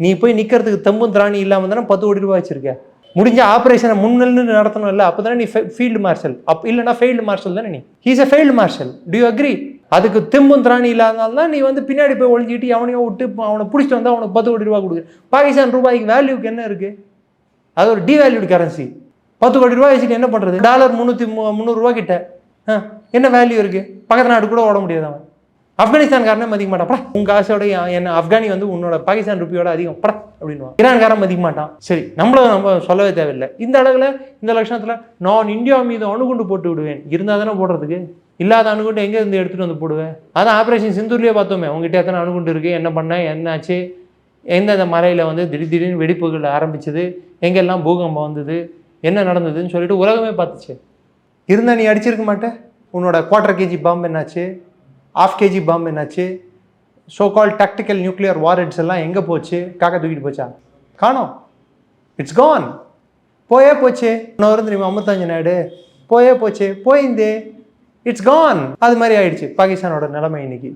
நீ போய் நிற்கிறதுக்கு தம்பும் திராணி இல்லாமல் தானே பத்து கோடி ரூபாய் வச்சிருக்க? முடிஞ்ச ஆப்ரேஷனை முன்னல்னு நடத்தணும் இல்லை அப்போ தானே நீ ஃபீல்டு மார்ஷல் அப் இல்லைன்னா ஃபெயில்டு மார்ஷல் தானே நீ. He's a failed marshal do you agree அதுக்கு தெம்பும் திராணி இல்லாதனால தான் நீ வந்து பின்னாடி போய் ஒழிஞ்சிட்டு அவனையோ விட்டு அவனை பிடிச்சிட்டு வந்தால் அவனுக்கு பத்து கோடி ரூபாய் கொடுக்குற பாகிஸ்தான் ரூபாய்க்கு வேல்யூக்கு என்ன இருக்குது அது ஒரு டிவேல்யூடு கரன்சி பத்து கோடி ரூபாய் வச்சுட்டு என்ன பண்ணுறது டாலர் முந்நூற்றி முந்நூறுரூவா கிட்ட என்ன வேல்யூ இருக்குது பக்கத்து நாடு கூட ஓட முடியாது அவன். ஆப்கானிஸ்தான்காரனே மதிக்க மாட்டான். படா உங்க காசோட என்ன ஆப்கானி வந்து உன்னோட பாகிஸ்தான் ருப்பியோட அதிகம். படா அப்படின்வான் ஈரான்காரன் மதிக்க மாட்டான். சரி நம்மளும் நம்ம சொல்லவே தேவையில்லை. இந்த அளவில் இந்த லட்சணத்தில் நான் இந்தியா மீது அணுகுண்டு போட்டு விடுவேன். இருந்தால் தானே போடுறதுக்கு? இல்லாத அணுகுண்டு எங்கே இருந்து எடுத்துகிட்டு வந்து போடுவேன்? அதான் ஆப்ரேஷன் சிந்தூர்லேயே பார்த்தோமே. உங்ககிட்ட எத்தனை அணுகுண்டு இருக்குது என்ன பண்ண? என்னாச்சு? எந்தெந்த மலையில் வந்து திடீர் திடீர்னு வெடிப்புகள் ஆரம்பிச்சது? எங்கெல்லாம் பூகம்பம் வந்தது? என்ன நடந்ததுன்னு சொல்லிட்டு உலகமே பார்த்துச்சு. இருந்தால் நீ அடிச்சிருக்க மாட்ட? உன்னோட குவார்டர் கேஜி பாம்பு என்னாச்சு? ஆஃப் கேஜி பாம் என்னாச்சு? So call tactical nuclear warheads எல்லாம் எங்கே போச்சு? காக்கா தூக்கிட்டு போச்சா? காணோம். இட்ஸ் கான் போயே போச்சு. இன்னொரு தெரியுமா அம்பத்தஞ்சு நாயுடு? போயே போச்சு. போயிந்தே இட்ஸ் கான் அது மாதிரி ஆயிடுச்சு. பாகிஸ்தானோட நிலைமை இன்னைக்கு.